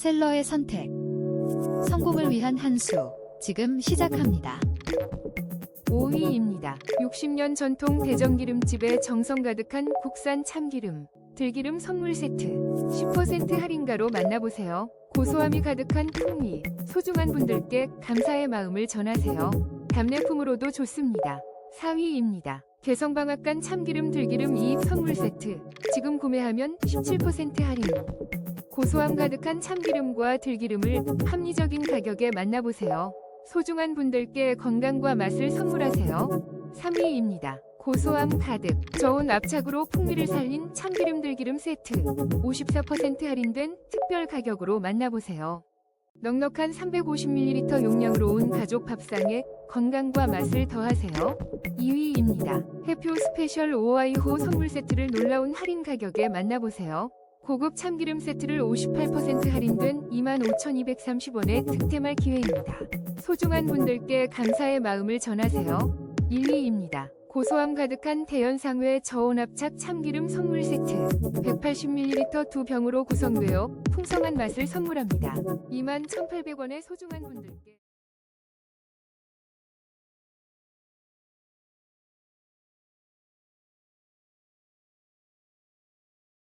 셀러의 선택. 성공을 위한 한 수. 지금 시작합니다. 5위입니다. 60년 전통 대전기름집에 정성 가득한 국산 참기름, 들기름 선물 세트. 10% 할인가로 만나보세요. 고소함이 가득한 풍미, 소중한 분들께 감사의 마음을 전하세요. 답례품으로도 좋습니다. 4위입니다. 개성방앗간 참기름 들기름 2입 선물 세트. 지금 구매하면 17% 할인. 고소함 가득한 참기름과 들기름을 합리적인 가격에 만나보세요. 소중한 분들께 건강과 맛을 선물하세요. 3위입니다. 고소함 가득, 저온 압착으로 풍미를 살린 참기름 들기름 세트. 54% 할인된 특별 가격으로 만나보세요. 넉넉한 350ml 용량으로 온 가족 밥상에 건강과 맛을 더하세요. 2위입니다. 해표 스페셜 5와이호 선물 세트를 놀라운 할인 가격에 만나보세요. 고급 참기름 세트를 58% 할인된 25,230원에 득템할 기회입니다. 소중한 분들께 감사의 마음을 전하세요. 1위입니다. 고소함 가득한 대연상회 저온압착 참기름 선물 세트 180ml 두 병으로 구성되어 풍성한 맛을 선물합니다. 21,800원의 소중한 분들께